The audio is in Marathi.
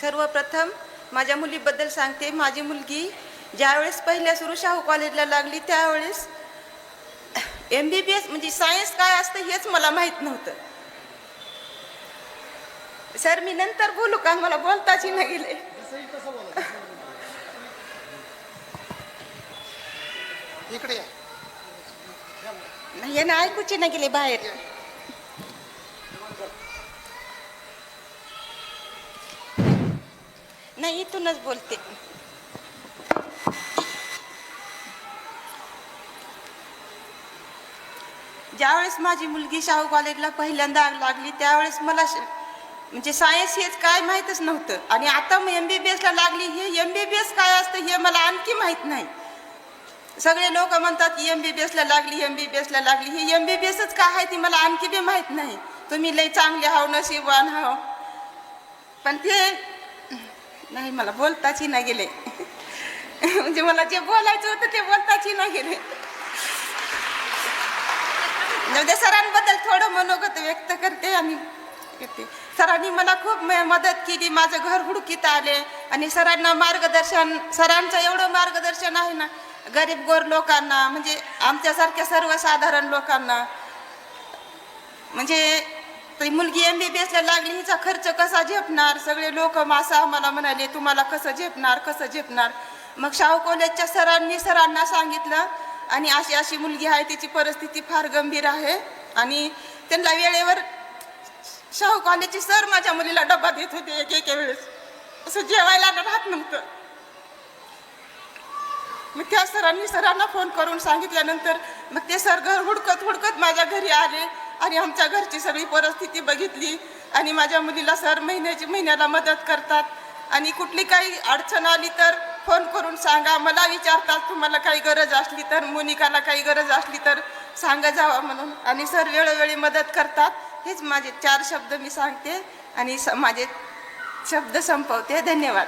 सर्वप्रथम माझ्या मुलीबद्दल सांगते. माझी मुलगी ज्यावेळेस पहिल्या सुरू शाहू कॉलेजला लागली त्यावेळेस एम बी बी एस म्हणजे सायन्स काय असतं हेच मला माहीत नव्हतं. सर मी नंतर बोलू का? मला बोलताच नाही गेले. इकडे नाही ऐकूच नाही गेले बाहेर. नाही इथूनच बोलते. ज्यावेळेस माझी मुलगी शाहू कॉलेजला पहिल्यांदा लागली त्यावेळेस मला श- म्हणजे सायन्स हेच काय माहीतच नव्हतं. आणि आता मग एम बी बी एसला लागली हे एम बी बी एस काय असतं हे मला आणखी माहीत नाही. सगळे लोक म्हणतात की एम बी बी एसला लागली एम बी बी एसला लागली. ही एम बी बी एसच काय आहे ती मला आणखी बी माहीत नाही. तुम्ही लई चांगले हाव नशीबवान हाव. पण ते नाही मला बोलताच ना गेले. म्हणजे मला जे बोलायचं होतं ते बोलताच ना गेले. म्हणजे सरांबद्दल थोडं मनोगत व्यक्त करते आणि करते सरांनी मला खूप मदत केली माझं घर हुडकीत आले आणि सरांना मार्गदर्शन सरांचं एवढं मार्गदर्शन आहे ना गरीब गोर लोकांना म्हणजे आमच्यासारख्या सर्वसाधारण लोकांना. म्हणजे ती मुलगी एम बी बी एसला लागली हिचा खर्च कसा झेपणार? सगळे लोक मासा आम्हाला म्हणाले तुम्हाला कसं झेपणार कसं झेपणार? मग शाहू कॉलेजच्या सरांनी सरांना सांगितलं आणि अशी अशी मुलगी आहे तिची परिस्थिती फार गंभीर आहे. आणि त्यांना वेळेवर शाहू कॉलेजचे सर माझ्या मुलीला डबा देत होते एक एक वेळेस. असं जेवायला राहत नव्हतं. मग त्या सरांनी सरांना फोन करून सांगितल्यानंतर मग ते सर घर हुडकत हुडकत माझ्या घरी आले आणि आमच्या घरची सगळी परिस्थिती बघितली आणि माझ्या मुलीला सर महिन्याची महिन्याला मदत करतात. आणि कुठली काही अडचण आली तर फोन करून सांगा. मला विचारतात तुम्हाला काही गरज असली तर मोनिकाला काही गरज असली तर सांगा जावा म्हणून. आणि सर वेळोवेळी मदत करतात. हेच माझे चार शब्द मी सांगते आणि स- माझे शब्द संपवते. धन्यवाद.